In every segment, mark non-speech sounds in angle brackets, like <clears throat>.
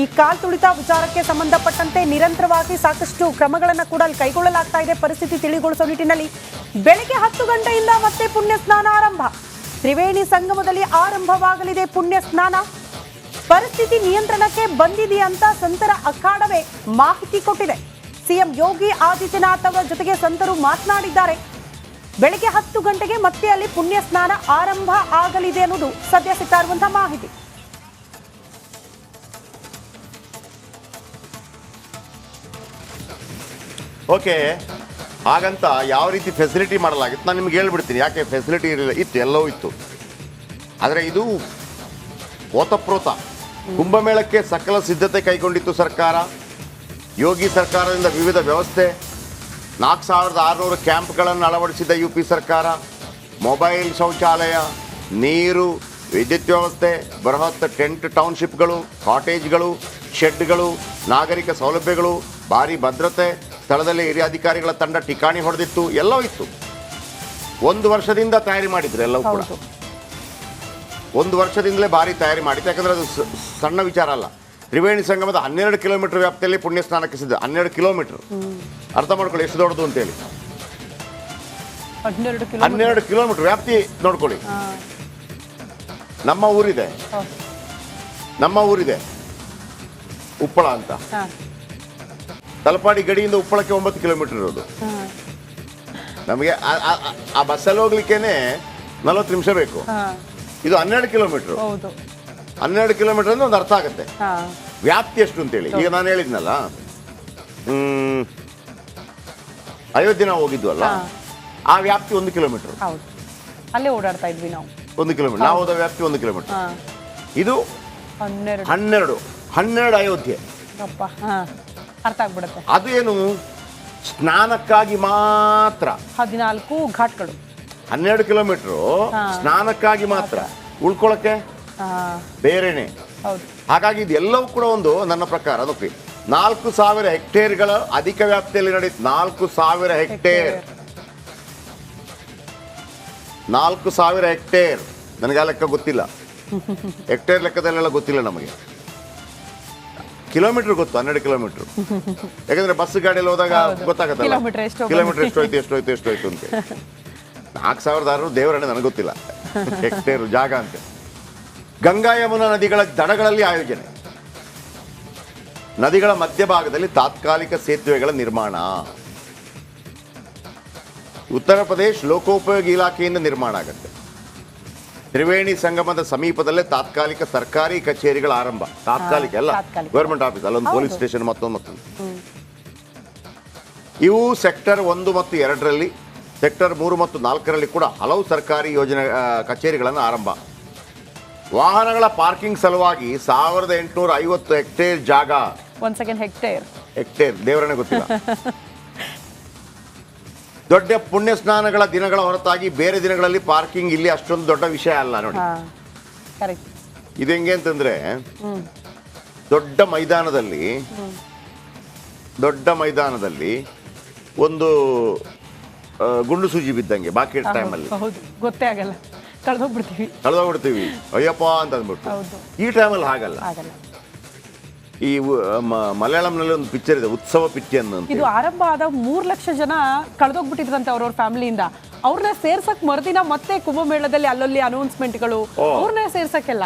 ಈ ಕಾಲ್ ತುಳಿತ ವಿಚಾರಕ್ಕೆ ಸಂಬಂಧಪಟ್ಟಂತೆ ನಿರಂತರವಾಗಿ ಸಾಕಷ್ಟು ಕ್ರಮಗಳನ್ನು ಕೂಡ ಅಲ್ಲಿ ಕೈಗೊಳ್ಳಲಾಗ್ತಾ ಇದೆ. ಪರಿಸ್ಥಿತಿ ತಿಳಿಗೊಳಿಸುವ ನಿಟ್ಟಿನಲ್ಲಿ ಬೆಳಗ್ಗೆ ಹತ್ತು ಗಂಟೆಯಿಂದ ಮತ್ತೆ ಪುಣ್ಯ ಸ್ನಾನ ಆರಂಭ. ತ್ರಿವೇಣಿ ಸಂಗಮದಲ್ಲಿ ಆರಂಭವಾಗಲಿದೆ ಪುಣ್ಯ ಸ್ನಾನ ಪರಿಸ್ಥಿತಿ ನಿಯಂತ್ರಣಕ್ಕೆ ಬಂದಿದೆ ಅಂತ ಸಂತರ ಅಖಾಡವೇ ಮಾಹಿತಿ ಕೊಟ್ಟಿದೆ. ಸಿಎಂ ಯೋಗಿ ಆದಿತ್ಯನಾಥ್ ಅವರ ಜೊತೆಗೆ ಸಂತರು ಮಾತನಾಡಿದ್ದಾರೆ. ಬೆಳಗ್ಗೆ ಹತ್ತು ಗಂಟೆಗೆ ಮತ್ತೆ ಅಲ್ಲಿ ಪುಣ್ಯ ಸ್ನಾನ ಆರಂಭ ಆಗಲಿದೆ ಅನ್ನೋದು ಸದ್ಯ ಸಿಗ್ತಾ ಮಾಹಿತಿ. ಓಕೆ. ಹಾಗಂತ ಯಾವ ರೀತಿ ಫೆಸಿಲಿಟಿ ಮಾಡಲಾಗಿತ್ತು? ನಾನು ನಿಮ್ಗೆ ಹೇಳ್ಬಿಡ್ತೀನಿ. ಯಾಕೆ ಫೆಸಿಲಿಟಿ ಇರಲಿಲ್ಲ? ಇತ್ತು, ಎಲ್ಲವೂ ಇತ್ತು. ಆದರೆ ಇದು ಓತಪ್ರೋತ. ಕುಂಭಮೇಳಕ್ಕೆ ಸಕಲ ಸಿದ್ಧತೆ ಕೈಗೊಂಡಿತ್ತು ಸರ್ಕಾರ. ಯೋಗಿ ಸರ್ಕಾರದಿಂದ ವಿವಿಧ ವ್ಯವಸ್ಥೆ. ನಾಲ್ಕು ಸಾವಿರದ ಆರುನೂರು ಕ್ಯಾಂಪ್ಗಳನ್ನು ಅಳವಡಿಸಿದ ಯು ಪಿ ಸರ್ಕಾರ. ಮೊಬೈಲ್ ಶೌಚಾಲಯ, ನೀರು, ವಿದ್ಯುತ್ ವ್ಯವಸ್ಥೆ, ಬೃಹತ್ ಟೆಂಟ್ ಟೌನ್ಶಿಪ್ಗಳು, ಕಾಟೇಜ್ಗಳು, ಶೆಡ್ಗಳು, ನಾಗರಿಕ ಸೌಲಭ್ಯಗಳು, ಭಾರಿ ಭದ್ರತೆ ಸ್ಥಳದಲ್ಲಿ ಹಿರಿಯ ಅಧಿಕಾರಿಗಳ ತಂಡ ಠಿಕಾಣಿ ಹೊಡೆದಿತ್ತು ಎಲ್ಲವೂ ಇತ್ತು. ಒಂದು ವರ್ಷದಿಂದ ತಯಾರಿ ಮಾಡಿದ್ರು ಎಲ್ಲವೂ ಕೂಡ. ಒಂದು ವರ್ಷದಿಂದಲೇ ಭಾರಿ ತಯಾರಿ ಮಾಡಿತ್ತು ಯಾಕಂದ್ರೆ ಅದು ಸಣ್ಣ ವಿಚಾರ ಅಲ್ಲ. ತ್ರಿವೇಣಿ ಸಂಗಮದ ಹನ್ನೆರಡು ಕಿಲೋಮೀಟರ್ ವ್ಯಾಪ್ತಿಯಲ್ಲಿ ಪುಣ್ಯ ಸ್ನಾನಕ್ಕೆ ಸಿದ್ಧ ಹನ್ನೆರಡು ಕಿಲೋಮೀಟರ್. ಅರ್ಥ ಮಾಡ್ಕೊಳ್ಳಿ ಎಷ್ಟು ದೊಡ್ಡದು ಅಂತೇಳಿ ಹೇಳಿ. ಕಿಲೋ ಹನ್ನೆರಡು ಕಿಲೋಮೀಟರ್ ವ್ಯಾಪ್ತಿ ನೋಡ್ಕೊಳ್ಳಿ. ನಮ್ಮ ಊರಿದೆ. ನಮ್ಮ ಊರಿದೆ. ಉಪ್ಪಳ ಅಂತ. ತಲಪಾಡಿ ಗಡಿಯಿಂದ ಉಪ್ಪಳಕ್ಕೆ ಒಂಬತ್ತು ಕಿಲೋಮೀಟರ್ ಇರೋದು. ನಮಗೆ ಆ- ಬಸ್ಸಲ್ಲಿ ಹೋಗ್ಲಿಕ್ಕೇನೆ ನಲವತ್ತು ನಿಮಿಷ ಬೇಕು. ಇದು ಹನ್ನೆರಡು ಕಿಲೋಮೀಟರ್ ಹೌದು. ಹನ್ನೆರಡು ಕಿಲೋಮೀಟರ್ ಅಂದ್ರೆ ಒಂದು ಅರ್ಥ ಆಗುತ್ತೆ. ವ್ಯಾಪ್ತಿ ಎಷ್ಟು ಅಂತೇಳಿ. ಈಗ ನಾನು ಹೇಳಿದ್ನಲ್ಲ? ಹ್ಮ್, ಅಯೋಧ್ಯೆ ನಾವು ಹೋಗಿದ್ವಲ್ಲ. ಆ ವ್ಯಾಪ್ತಿ ಒಂದು ಕಿಲೋಮೀಟರ್ ಅಲ್ಲೇ ಓಡಾಡ್ತಾ ಇದ್ವಿ ನಾವು. ಒಂದು ಕಿಲೋಮೀಟರ್ ನಾವು ಹೋದ ವ್ಯಾಪ್ತಿ ಒಂದು ಕಿಲೋಮೀಟರ್ ಇದು ಹನ್ನೆರಡು. ಹನ್ನೆರಡು. ಹನ್ನೆರಡು ಅಯೋಧ್ಯೆ. ಅರ್ಥ ಆಗ್ಬಿಡುತ್ತೆ. ಅದು ಏನು? ಸ್ನಾನಕ್ಕಾಗಿ ಮಾತ್ರ. ಹದಿನಾಲ್ಕು ಘಾಟ್ಗಳು. ಹನ್ನೆರಡು ಕಿಲೋಮೀಟರ್. ಸ್ನಾನಕ್ಕಾಗಿ ಮಾತ್ರ. ಉಳ್ಕೊಳಕ್ಕೆ? ಬೇರೆನೆ. ಹಾಗಾಗಿ ಇದೆಲ್ಲವೂ ಕೂಡ ಒಂದು ನನ್ನ ಪ್ರಕಾರ ಅದಕ್ಕೆ ನಾಲ್ಕು ಸಾವಿರ ಹೆಕ್ಟೇರ್ಗಳ ಅಧಿಕ ವ್ಯಾಪ್ತಿಯಲ್ಲಿ ನಡೆಯುತ್ತೆ ನಾಲ್ಕು ಸಾವಿರ ಹೆಕ್ಟೇರ್. ನಾಲ್ಕು ಸಾವಿರ ಹೆಕ್ಟೇರ್. ನನಗೆ ಆ ಲೆಕ್ಕ ಗೊತ್ತಿಲ್ಲ. <laughs> ಹೆಕ್ಟೇರ್ ಲೆಕ್ಕದಲ್ಲೆಲ್ಲ ಗೊತ್ತಿಲ್ಲ ನಮಗೆ. ಕಿಲೋಮೀಟರ್ ಗೊತ್ತು ಹನ್ನೆರಡು ಕಿಲೋಮೀಟರ್. ಯಾಕಂದ್ರೆ ಬಸ್ ಗಾಡಿಯಲ್ಲಿ ಹೋದಾಗ ಹೌದು. ಗೊತ್ತಾಗತ್ತಲ್ಲ? ಕಿಲೋಮೀಟರ್ ಎಷ್ಟು ಕಿಲೋಮೀಟರ್ ಎಷ್ಟೋಯ್ತು ಎಷ್ಟೋಯ್ತು ಎಷ್ಟೋಯ್ತು ಅಂತ. ನಾಲ್ಕು ಸಾವಿರದ ಆರು ದೇವರಣ್ಣ ನನಗೆ ಗೊತ್ತಿಲ್ಲ. ಹೆಕ್ಟೇರು ಜಾಗ ಅಂತ. ಗಂಗಾ ಯಮುನಾ ನದಿಗಳ ದಡಗಳಲ್ಲಿ ಆಯೋಜನೆ. ನದಿಗಳ ಮಧ್ಯಭಾಗದಲ್ಲಿ ತಾತ್ಕಾಲಿಕ ಸೇತುವೆಗಳ ನಿರ್ಮಾಣ. ಉತ್ತರ ಪ್ರದೇಶ ಲೋಕೋಪಯೋಗಿ ಇಲಾಖೆಯಿಂದ ನಿರ್ಮಾಣ ಆಗುತ್ತೆ. ತ್ರಿವೇಣಿ ಸಂಗಮದ ಸಮೀಪದಲ್ಲೇ ತಾತ್ಕಾಲಿಕ ಸರ್ಕಾರಿ ಕಚೇರಿಗಳ ಆರಂಭ. ತಾತ್ಕಾಲಿಕ ಅಲ್ಲ. ಗವರ್ಮೆಂಟ್ ಆಫೀಸ್ ಅಲ್ಲೊಂದು. ಪೊಲೀಸ್ ಸ್ಟೇಷನ್ ಮತ್ತೊಂದು ಮತ್ತೊಂದು. ಇವು ಸೆಕ್ಟರ್ ಒಂದು ಮತ್ತು ಎರಡರಲ್ಲಿ ಸೆಕ್ಟರ್ ಮೂರು ಮತ್ತು ನಾಲ್ಕರಲ್ಲಿ ಕೂಡ ಹಲವು ಸರ್ಕಾರಿ ಯೋಜನೆ ಕಚೇರಿಗಳನ್ನು ಆರಂಭ. ವಾಹನಗಳ ಪಾರ್ಕಿಂಗ್ ಸಲುವಾಗಿ ಸಾವಿರದ ಎಂಟುನೂರ ಐವತ್ತು ಹೆಕ್ಟೇರ್ ಜಾಗ. ಒಂದ್ ಸೆಕೆಂಡ್ ಹೆಕ್ಟೇರ್. ಹೆಕ್ಟೇರ್ ದೇವರನ್ನೇ ಗೊತ್ತಿಲ್ಲ. <laughs> ದೊಡ್ಡ ಪುಣ್ಯ ಸ್ನಾನಗಳ ದಿನಗಳ ಹೊರತಾಗಿ ಬೇರೆ ದಿನಗಳಲ್ಲಿ ಪಾರ್ಕಿಂಗ್ ಇಲ್ಲಿ ಅಷ್ಟೊಂದು ದೊಡ್ಡ ವಿಷಯ ಅಲ್ಲ ನೋಡಿ. ಇದು ಹೆಂಗೆ ಅಂತಂದ್ರೆ ದೊಡ್ಡ ಮೈದಾನದಲ್ಲಿ ದೊಡ್ಡ ಮೈದಾನದಲ್ಲಿ ಒಂದು ಗುಂಡು ಸೂಜಿ ಬಿದ್ದಂಗೆ ಬಾಕಿ ಟೈಮಲ್ಲಿ ಗೊತ್ತೇ ಆಗಲ್ಲ. ಕಳೆದೋಗ್ಬಿಡ್ತೀವಿ ಕಳೆದೋಗ್ಬಿಡ್ತೀವಿ ಅಯ್ಯಪ್ಪ ಅಂತ ಅಂದ್ಬಿಟ್ಟು ಈ ಟೈಮಲ್ಲಿ ಹಾಗಲ್ಲ. ಈ ಮಲಯಾಳಂನಲ್ಲಿ ಒಂದು ಪಿಕ್ಚರ್ ಇದೆ ಉತ್ಸವ ಪಿಚ್ಚಿ ಅಂತ. ಇದು ಆರಂಭ ಆದ ಮೂರ್ ಲಕ್ಷ ಜನ ಕಳೆದೋಗ್ಬಿಟ್ಟಿದ್ರಂತೆ ಅವ್ರವ್ರ ಫ್ಯಾಮಿಲಿಯಿಂದ. ಅವ್ರನ್ನ ಸೇರ್ಸಕ್ ಮರುದಿನ ಮತ್ತೆ ಕುಂಭಮೇಳದಲ್ಲಿ ಅಲ್ಲಲ್ಲಿ ಅನೌನ್ಸ್ಮೆಂಟ್ಗಳು. ಅವ್ರನ್ನ ಸೇರ್ಸಕ್ಕೆಲ್ಲ.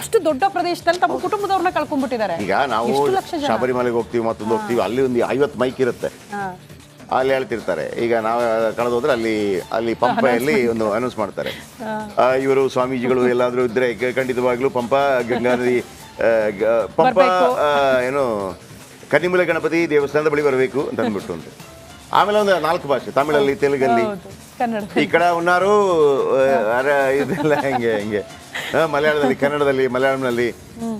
ಅಷ್ಟು ದೊಡ್ಡ ಪ್ರದೇಶದಲ್ಲಿ ತಮ್ಮ ಕುಟುಂಬದವ್ರನ್ನ ಕಳ್ಕೊಂಡ್ಬಿಟ್ಟಿದ್ದಾರೆ. ಈಗ ನಾವು ಶಬರಿಮಲೆಗೆ ಹೋಗ್ತೀವಿ ಮತ್ತೊಂದು ಹೋಗ್ತೀವಿ ಅಲ್ಲಿ ಒಂದು ಐವತ್ತು ಮೈಕ್ ಇರುತ್ತೆ. ಅಲ್ಲಿ ಹೇಳ್ತಿರ್ತಾರೆ. ಈಗ ನಾವು ಕಳೆದೋದ್ರೆ ಅಲ್ಲಿ ಅಲ್ಲಿ ಪಂಪೆಯಲ್ಲಿ ಒಂದು ಅನೌನ್ಸ್ ಮಾಡ್ತಾರೆ. ಇವರು ಸ್ವಾಮೀಜಿಗಳು ಎಲ್ಲಾದ್ರೂ ಇದ್ರೆ ಖಂಡಿತವಾಗ್ಲೂ ಪಂಪ ಗಂಗಾ ನದಿ ಪಂಪ ಏನು ಕನ್ನಿಮೂಲ ಗಣಪತಿ ದೇವಸ್ಥಾನದ ಬಳಿ ಬರಬೇಕು ಅಂತ ಅಂದ್ಬಿಟ್ಟು ಅಂತ. ಆಮೇಲೆ ಒಂದು ನಾಲ್ಕು ಭಾಷೆ ತಮಿಳಲ್ಲಿ ತೆಲುಗಲ್ಲಿ. ಈ ಕಡೆ ಉನ್ನಾರು ಇದೆಲ್ಲ ಹಂಗೆ ಹಂಗೆ. ಮಲಯಾಳದಲ್ಲಿ ಕನ್ನಡದಲ್ಲಿ ಮಲಯಾಳಂನಲ್ಲಿ.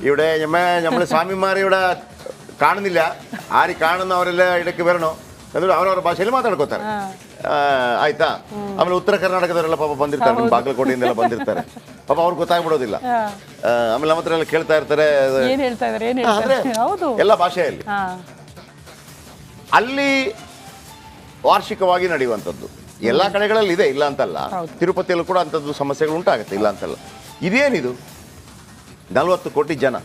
ಇವಡೆ ನಮ್ಮ ಸ್ವಾಮಿ ಮಾರಿ ಇವಡ ഇവിടെ ಆರಿ ಕಾಣನ್ನು ಅವರೆಲ್ಲ ಇಡಕ್ಕೆ ಬರೋಣ. ಅಂದ್ರೆ ಅವರವ್ರ ಭಾಷೆಯಲ್ಲಿ ಮಾತಾಡ್ಕೋತಾರೆ. ಆಯ್ತಾ? ಆಮೇಲೆ ಉತ್ತರ ಕರ್ನಾಟಕದವರೆಲ್ಲ ಪಾಪ ಬಂದಿರ್ತಾರೆ ನಿಮ್ಮ ಬಾಗಲಕೋಟೆಯಿಂದೆಲ್ಲ ಬಂದಿರ್ತಾರೆ. <laughs> ಪಾಪ ಅವ್ರಿಗೆ ಗೊತ್ತಾಗ್ಬಿಡೋದಿಲ್ಲ. ಆಮೇಲೆ ನಮ್ಮ ಹತ್ರ ಎಲ್ಲ ಕೇಳ್ತಾ ಇರ್ತಾರೆ ಏನ್ ಹೇಳ್ತಾ ಇದಾರೆ ಏನ್ ಆದ್ರೆ ಹೇಳ್ತಾರೆ ಹೌದು. ಎಲ್ಲ ಭಾಷೆಯಲ್ಲಿ. ಹಾ. ಅಲ್ಲಿ ವಾರ್ಷಿಕವಾಗಿ ನಡೆಯುವಂಥದ್ದು. ಎಲ್ಲ ಕಡೆಗಳಲ್ಲಿ ಇದೆ ಇಲ್ಲ ಅಂತಲ್ಲ. ಹೌದು. ತಿರುಪತಿಯಲ್ಲೂ ಕೂಡ ಅಂಥದ್ದು ಸಮಸ್ಯೆಗಳು ಉಂಟಾಗುತ್ತೆ ಇಲ್ಲ ಅಂತಲ್ಲ. ಇದೇನಿದು? ನಲವತ್ತು ಕೋಟಿ ಜನ.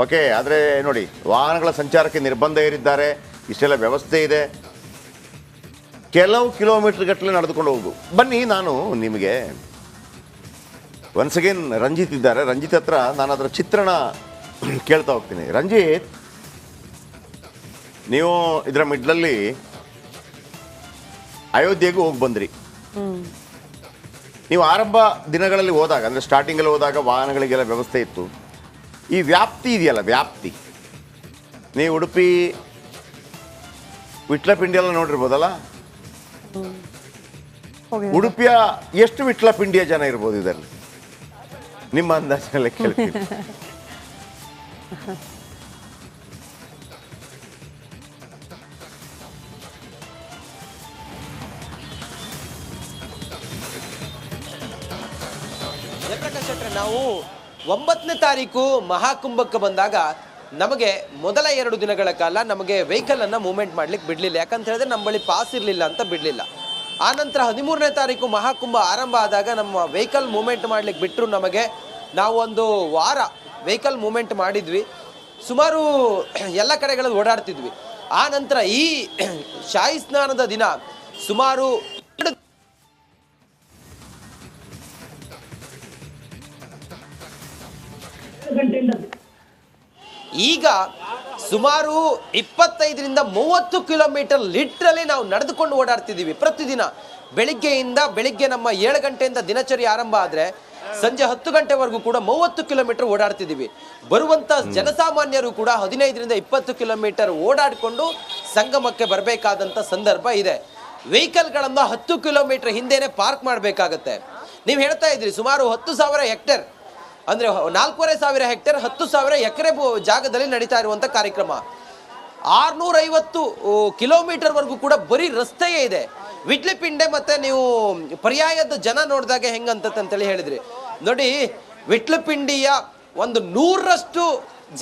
ಓಕೆ ಆದರೆ ನೋಡಿ ವಾಹನಗಳ ಸಂಚಾರಕ್ಕೆ ನಿರ್ಬಂಧ ಏರಿದ್ದಾರೆ ಇಷ್ಟೆಲ್ಲ ವ್ಯವಸ್ಥೆ ಇದೆ. ಕೆಲವು ಕಿಲೋಮೀಟರ್ ಗಟ್ಟಲೆ ನಡೆದುಕೊಂಡು ಹೋಗು. ಬನ್ನಿ ನಾನು ನಿಮಗೆ ಒನ್ಸ್ ಅಗೇನ್ ರಂಜಿತ್ ಇದ್ದಾರೆ. ರಂಜಿತ್ ಹತ್ರ ನಾನು ಅದರ ಚಿತ್ರಣ <clears throat> ಕೇಳ್ತಾ ಹೋಗ್ತೀನಿ. ರಂಜಿತ್ ನೀವು ಇದರ ಮಿಡ್ಲಲ್ಲಿ ಅಯೋಧ್ಯೆಗೂ ಹೋಗಿ ಬಂದ್ರಿ. ನೀವು ಆರಂಭ ದಿನಗಳಲ್ಲಿ ಹೋದಾಗ ಅಂದರೆ ಸ್ಟಾರ್ಟಿಂಗಲ್ಲಿ ಹೋದಾಗ ವಾಹನಗಳಿಗೆಲ್ಲ ವ್ಯವಸ್ಥೆ ಇತ್ತು. ಈ ವ್ಯಾಪ್ತಿ ಇದೆಯಲ್ಲ ವ್ಯಾಪ್ತಿ. ನೀವು ಉಡುಪಿ ವಿಟ್ಲಪಿಂಡಿ ಎಲ್ಲ ನೋಡಿರ್ಬೋದಲ್ಲ? ಉಡುಪಿಯ ಎಷ್ಟು ವಿಟ್ಲಪಿಂಡಿಯ ಜನ ಇರ್ಬೋದು ಇದರಲ್ಲಿ? ನಿಮ್ಮ ಅಂದಾಜಲ್ಲೇ ಕೇಳ್ತೀನಿ. ನಾವು ಒಂಬತ್ತನೇ ತಾರೀಕು ಮಹಾಕುಂಭಕ್ಕೆ ಬಂದಾಗ ನಮಗೆ ಮೊದಲ ಎರಡು ದಿನಗಳ ಕಾಲ ನಮಗೆ ವೆಹಿಕಲ್ ಅನ್ನ ಮೂವ್ಮೆಂಟ್ ಮಾಡ್ಲಿಕ್ಕೆ ಬಿಡ್ಲಿಲ್ಲ. ಯಾಕಂತ ಹೇಳಿದ್ರೆ ನಮ್ಮ ಬಳಿ ಪಾಸ್ ಇರಲಿಲ್ಲ ಅಂತ ಬಿಡ್ಲಿಲ್ಲ. ಆ ನಂತರ ಹದಿಮೂರನೇ ತಾರೀಕು ಮಹಾಕುಂಭ ಆರಂಭ ಆದಾಗ ನಮ್ಮ ವೆಹಿಕಲ್ ಮೂಮೆಂಟ್ ಮಾಡ್ಲಿಕ್ಕೆ ಬಿಟ್ಟರು ನಮಗೆ. ನಾವು ಒಂದು ವಾರ ವೆಹಿಕಲ್ ಮೂಮೆಂಟ್ ಮಾಡಿದ್ವಿ. ಸುಮಾರು ಎಲ್ಲ ಕಡೆಗಳಲ್ಲಿ ಓಡಾಡ್ತಿದ್ವಿ. ಆ ನಂತರ ಈ ಶಾಹಿ ಸ್ನಾನದ ದಿನ ಸುಮಾರು ಈಗ ಸುಮಾರು ಇಪ್ಪತ್ತೈದರಿಂದ ಮೂವತ್ತು ಕಿಲೋಮೀಟರ್ ಲಿಟ್ರಲಿ ನಾವು ನಡೆದುಕೊಂಡು ಓಡಾಡ್ತಿದ್ದೀವಿ. ಪ್ರತಿದಿನ ಬೆಳಿಗ್ಗೆಯಿಂದ ಬೆಳಿಗ್ಗೆ ನಮ್ಮ ಏಳು ಗಂಟೆಯಿಂದ ದಿನಚರಿ ಆರಂಭ ಆದರೆ ಸಂಜೆ ಹತ್ತು ಗಂಟೆವರೆಗೂ ಕೂಡ ಮೂವತ್ತು ಕಿಲೋಮೀಟರ್ ಓಡಾಡ್ತಿದ್ದೀವಿ. ಬರುವಂತ ಜನಸಾಮಾನ್ಯರು ಕೂಡ ಹದಿನೈದರಿಂದ ಇಪ್ಪತ್ತು ಕಿಲೋಮೀಟರ್ ಓಡಾಡಿಕೊಂಡು ಸಂಗಮಕ್ಕೆ ಬರಬೇಕಾದಂಥ ಸಂದರ್ಭ ಇದೆ. ವೆಹಿಕಲ್ಗಳನ್ನು ಹತ್ತು ಕಿಲೋಮೀಟರ್ ಹಿಂದೆಯೇ ಪಾರ್ಕ್ ಮಾಡಬೇಕಾಗತ್ತೆ. ನೀವು ಹೇಳ್ತಾ ಇದ್ರಿ ಸುಮಾರು ಹತ್ತು ಸಾವಿರ ಹೆಕ್ಟೇರ್ ಅಂದ್ರೆ ನಾಲ್ಕೂವರೆ ಸಾವಿರ ಹೆಕ್ಟೇರ್ ಹತ್ತು ಸಾವಿರ ಎಕರೆ ಜಾಗದಲ್ಲಿ ನಡೀತಾ ಇರುವಂತ ಕಾರ್ಯಕ್ರಮ. ಆರ್ನೂರ ಐವತ್ತು ಕಿಲೋಮೀಟರ್ವರೆಗೂ ಕೂಡ ಬರೀ ರಸ್ತೆಯೇ ಇದೆ. ವಿಟ್ಲಿಪಿಂಡೆ ಮತ್ತೆ ನೀವು ಪರ್ಯಾಯದ ಜನ ನೋಡಿದಾಗ ಹೆಂಗಂತತ್ ಅಂತೇಳಿ ಹೇಳಿದ್ರಿ. ನೋಡಿ ವಿಟ್ಲಪಿಂಡಿಯ ಒಂದು ನೂರರಷ್ಟು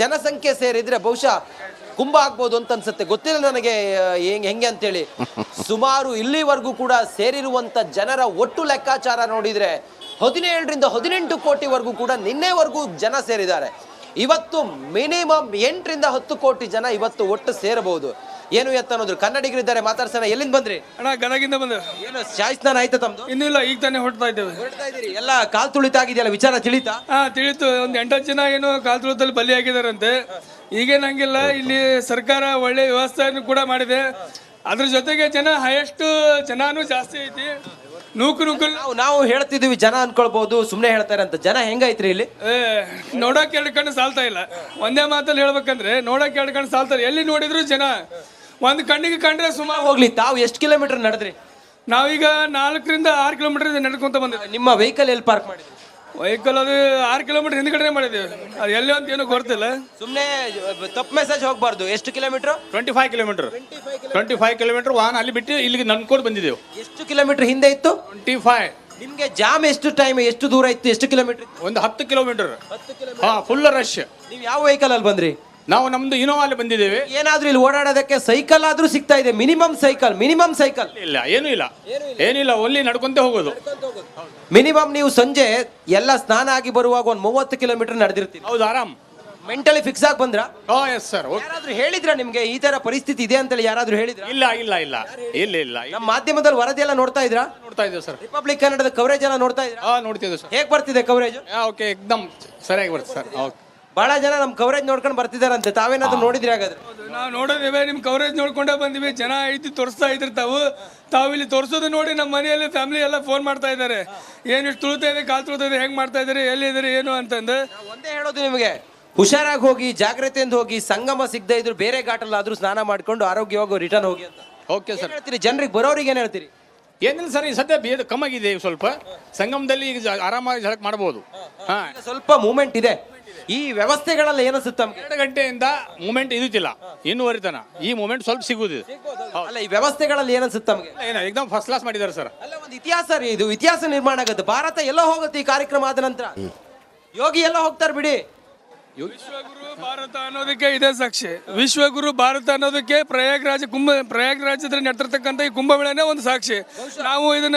ಜನಸಂಖ್ಯೆ ಸೇರಿದ್ರೆ ಬಹುಶಃ ಕುಂಭ ಆಗ್ಬೋದು ಅಂತ ಅನ್ಸುತ್ತೆ. ಗೊತ್ತಿಲ್ಲ ನನಗೆ ಹೆಂಗೆ ಹೆಂಗ್ ಹೆಂಗೆ ಅಂತೇಳಿ. <laughs> ಸುಮಾರು ಇಲ್ಲಿವರೆಗೂ ಕೂಡ ಸೇರಿರುವಂತ ಜನರ ಒಟ್ಟು ಲೆಕ್ಕಾಚಾರ ನೋಡಿದ್ರೆ ಹದಿನೇಳರಿಂದ ಹದಿನೆಂಟು ಕೋಟಿವರೆಗೂ ಕೂಡ ನಿನ್ನೆವರೆಗೂ ಜನ ಸೇರಿದ್ದಾರೆ. ಇವತ್ತು ಮಿನಿಮಮ್ ಎಂಟರಿಂದ ಹತ್ತು ಕೋಟಿ ಜನ ಇವತ್ತು ಒಟ್ಟು ಸೇರಬಹುದು. ಏನು ಎತ್ತ ಅನ್ನೋದ್ರು ಕನ್ನಡಿಗರಿದ್ದಾರೆ ಮಾತಾಡ್ಸೋಣ. ಎಲ್ಲಿಂದ ಬಂದ್ರಿ? ಅಣ್ಣ ಗದಗಿಂದ ಬಂದ. ಏನು ಶಾಯಿ ಸ್ನಾನ ಆಯ್ತಾ ತಮ್ದು? ಇನ್ನೂ ಇಲ್ಲ ಈಗ ತಾನೇ ಹೊಡ್ತಾ ಇದ್ದೇವೆ. ಹೊರಡ್ತಾ ಎಲ್ಲ ಕಾಲ್ ತುಳಿತ ಆಗಿದೆಯಲ್ಲ ವಿಚಾರ ತಿಳಿತಾ? ಹಾ ತಿಳಿತು. ಒಂದು ಎಂಟತ್ತು ಜನ ಏನು ಕಾಲ್ತುಳದಲ್ಲಿ ಬಲಿ ಆಗಿದಾರಂತೆ ಈಗೇನಂಗಿಲ್ಲ ಇಲ್ಲಿ ಸರ್ಕಾರ ಒಳ್ಳೆ ವ್ಯವಸ್ಥೆಯನ್ನು ಕೂಡ ಮಾಡಿದೆ. ಅದ್ರ ಜೊತೆಗೆ ಜನ ಹೈಯೆಸ್ಟ್ ಜನಾನು ಜಾಸ್ತಿ ಐತಿ. ನೂಕು ನೂಕು ನಾವು ನಾವು ಹೇಳ್ತಿದೀವಿ ಜನ ಅನ್ಕೊಳ್ಬಹುದು ಸುಮ್ನೆ ಹೇಳ್ತಾರೆ ಅಂತ. ಜನ ಹೆಂಗೈತ್ರಿ ಇಲ್ಲಿ? ನೋಡಕ್ ಎರಡು ಕಣ್ಣು ಸಾಲ್ತಾ ಇಲ್ಲ. ಒಂದೇ ಮಾತಲ್ಲಿ ಹೇಳ್ಬೇಕಂದ್ರೆ ನೋಡಕ್ ಎರಡು ಕಣ್ಣು ಸಾಲ್ತಾರೆ ಎಲ್ಲಿ ನೋಡಿದ್ರು ಜನ? ಒಂದ್ ಕಣ್ಣಿಗೆ ಕಂಡ್ರೆ ಸುಮಾರು ಹೋಗ್ಲಿ ತಾವು ಎಷ್ಟು ಕಿಲೋಮೀಟರ್ ನಡೆದ್ರಿ? ನಾವೀಗ ನಾಲ್ಕರಿಂದ ಆರು ಕಿಲೋಮೀಟರ್ ನಡ್ಕೊಂತ ಬಂದಿದ್ವಿ ನಿಮ್ಮ ವೆಹಿಕಲ್ ಎಲ್ಲಿ ಪಾರ್ಕ್ ಮಾಡಿದ್ರಿ? ವೆಹಿಕಲ್ ಅದು ಆರು ಕಿಲೋಮೀಟರ್ ಹಿಂದ್ಗಡೆ ಮಾಡಿದ್ದೀವಿ ಅದು ಎಲ್ಲಿ ಅಂತ ಏನು ಗೊತ್ತಿಲ್ಲ. ಸುಮ್ಮನೆ ತಪ್ಪು ಮೆಸೇಜ್ ಹೋಗಬಾರ್ದು. ಎಷ್ಟು kilometre? Twenty five kilometre. Twenty five kilometre ವಾಹನ ಅಲ್ಲಿ ಬಿಟ್ಟು ಇಲ್ಲಿಗೆ ನನ್ಕೊಂಡು ಬಂದಿದ್ದೆವು. ಎಷ್ಟು ಕಿಲೋಮೀಟರ್ ಹಿಂದೆ ಇತ್ತು? ಟ್ವೆಂಟಿ ಫೈವ್ ನಿಮ್ಗೆ ಜಾಮ್ ಎಷ್ಟು ಟೈಮ್ ಎಷ್ಟು ದೂರ ಇತ್ತು? ಎಷ್ಟು ಕಿಲೋಮೀಟರ್ ಒಂದು ಹತ್ತು ಕಿಲೋಮೀಟರ್. ಹಾ ಫುಲ್ ರಶ್ ನೀವು ಯಾವ ವೆಹಿಕಲ್ ಅಲ್ಲಿ ಬಂದ್ರಿ? ನಾವು ನಮ್ದು ಇನೋವಾಲಿ ಬಂದಿದ್ದೇವೆ. ಏನಾದ್ರೂ ಇಲ್ಲಿ ಓಡಾಡೋದಕ್ಕೆ ಸೈಕಲ್ ಆದ್ರೂ ಸಿಗ್ತಾ ಇದೆ. ಮಿನಿಮಮ್ ಸೈಕಲ್ ಮಿನಿಮಮ್ ಸೈಕಲ್ ಇಲ್ಲ ಏನೂ ಇಲ್ಲ. ಏನಿಲ್ಲ ಒಲ್ಲಿ ನಡ್ಕೊಂತ ಹೋಗೋದು. ಮಿನಿಮಮ್ ನೀವು ಸಂಜೆ ಎಲ್ಲ ಸ್ನಾನ ಆಗಿ ಬರುವಾಗ ಒಂದು ಮೂವತ್ತು ಕಿಲೋಮೀಟರ್ ನಡೆದಿರ್ತೀರಿ. ಹೌದು ಆರಾಮ್. ಮೆಂಟಲಿ ಫಿಕ್ಸ್ ಆಗಿ ಬಂದ್ರ? ಓ ಎಸ್ ಸರ್ ಯಾರಾದ್ರೂ ಹೇಳಿದ್ರ ನಿಮ್ಗೆ? ಈ ತರ ಪರಿಸ್ಥಿತಿ ಇದೆ ಅಂತೇಳಿ ಯಾರಾದ್ರೂ ಹೇಳಿದ್ರ? ಇಲ್ಲ ಇಲ್ಲ ಇಲ್ಲ. ಇಲ್ಲ ಇಲ್ಲ. ನಮ್ಮ ಮಾಧ್ಯಮದಲ್ಲಿ ವರದಿ ಎಲ್ಲ ನೋಡ್ತಾ ಇದ್ರ? ನೋಡ್ತಾ ಇದ್ದೇವೆ ಸರ್ ರಿಪಬ್ಲಿಕ್ ಕನ್ನಡದ ಕವರೇಜ್ ಎಲ್ಲ ನೋಡ್ತಾ ಇದ್ರೆ? ಹಾ ನೋಡ್ತಿದ್ದೇವೆ ಸರ್ ಹೇಗ್ ಬರ್ತಿದೆ ಕವರೇಜ್ ಓಕೆ ಎಕ್ದಮ್ ಸರಿಯಾಗಿ ಬರುತ್ತೆ ಸರ್ ಓಕೆ. ಬಹಳ ಜನ ನಮ್ ಕವರೇಜ್ ನೋಡ್ಕೊಂಡು ಬರ್ತಿದಾರಂತೆ. ತಾವೇನಾದ್ರು ನೋಡಿದ್ರಿ ಹಾಗಾದ್ರೆ? ನಾವು ನೋಡೋದೇವೆ ನಿಮ್ ಕವರೇಜ್ ನೋಡ್ಕೊಂಡೇ ಬಂದಿವಿ. ಜನ ಐತಿ ತೋರಿಸ್ತಾ ಇದ್ರು ತಾವು. ತಾವು ಇಲ್ಲಿ ತೋರಿಸೋದು ನೋಡಿ ನಮ್ಮ ಮನೆಯಲ್ಲಿ ಫ್ಯಾಮಿಲಿ ಎಲ್ಲ ಫೋನ್ ಮಾಡ್ತಾ ಇದ್ದಾರೆ. ಏನು ಇಷ್ಟು ತುಳಿತಾ ಇದೆ ಕಾಲು ತುಳಿತಾ ಇದೆ ಹೆಂಗ್ ಮಾಡ್ತಾ ಇದ್ದಾರೆ ಎಲ್ಲಿ ಇದ್ದಾರೆ ಏನು ಅಂತಂದು. ಒಂದೇ ಹೇಳೋದು ನಿಮಗೆ. ಹುಷಾರಾಗಿ ಹೋಗಿ ಜಾಗ್ರತೆಯಿಂದ ಹೋಗಿ ಸಂಗಮ ಸಿಗದೆ ಇದ್ರು ಬೇರೆ ಘಾಟಲ್ಲಾದ್ರೂ ಸ್ನಾನ ಮಾಡ್ಕೊಂಡು ಆರೋಗ್ಯವಾಗಿ ರಿಟರ್ನ್ ಹೋಗಿ ಅಂತ. ಓಕೆ ಏನ್ ಸರ್ ಹೇಳ್ತೀರಿ? ಜನರಿಗೆ ಬರೋರಿಗೆ ಏನು ಹೇಳ್ತೀರಿ? ಏನಿಲ್ಲ ಸರ್ ಈ ಸದ್ಯ ಬೇದ ಕಮ್ಮಾಗಿದೆ ಸ್ವಲ್ಪ. ಸಂಗಮದಲ್ಲಿ ಈಗ ಜ- ಆರಾಮಾಗಿ ಜಳಕ ಮಾಡ್ಬೋದು. ಹಾ. ಈಗ ಸ್ವಲ್ಪ ಮೂವ್ಮೆಂಟ್ ಇದೆ. ಈ ವ್ಯವಸ್ಥೆಗಳೆಲ್ಲ ಏನಿಸುತ್ತೆ ತಮ್ಗೆ ಎರಡು ಗಂಟೆಯಿಂದ ಮೂಮೆಂಟ್ ಇದಿಲ್ಲ ಇನ್ನೂವರೆ ತನ. ಈ ಮೂಮೆಂಟ್ ಸ್ವಲ್ಪ ಸಿಗುದಿದೆ ಅಲ್ಲ ಈ ವ್ಯವಸ್ಥೆಗಳಲ್ಲಿ ಏನಿಸುತ್ತೆ ತಮ್ಗೆ ಏನ ಎಕ್ದಮ್ ಫಸ್ಟ್ ಕ್ಲಾಸ್ ಮಾಡಿದ್ದಾರೆ ಸರ್. ಅಲ್ಲ ಒಂದು ಇತಿಹಾಸ ರೀ ಇದು ಇತಿಹಾಸ ನಿರ್ಮಾಣ ಆಗುತ್ತೆ. ಭಾರತ ಎಲ್ಲ ಹೋಗುತ್ತೆ ಈ ಕಾರ್ಯಕ್ರಮ ಆದ ನಂತರ? ಯೋಗಿ ಎಲ್ಲ ಹೋಗ್ತಾರೆ ಬಿಡಿ. ವಿಶ್ವಗುರು ಭಾರತ ಅನ್ನೋದಕ್ಕೆ ಇದೇ ಸಾಕ್ಷಿ. ವಿಶ್ವಗುರು ಭಾರತ ಅನ್ನೋದಕ್ಕೆ ಪ್ರಯಾಗ್ರಾಜ ಕುಂಭ ಪ್ರಯಾಗ್ರಾಜದಲ್ಲಿ ನಡೆದಿರ್ತಕ್ಕಂಥ ಈ ಕುಂಭಮೇಳನೇ ಒಂದು ಸಾಕ್ಷಿ. ನಾವು ಇದನ್ನ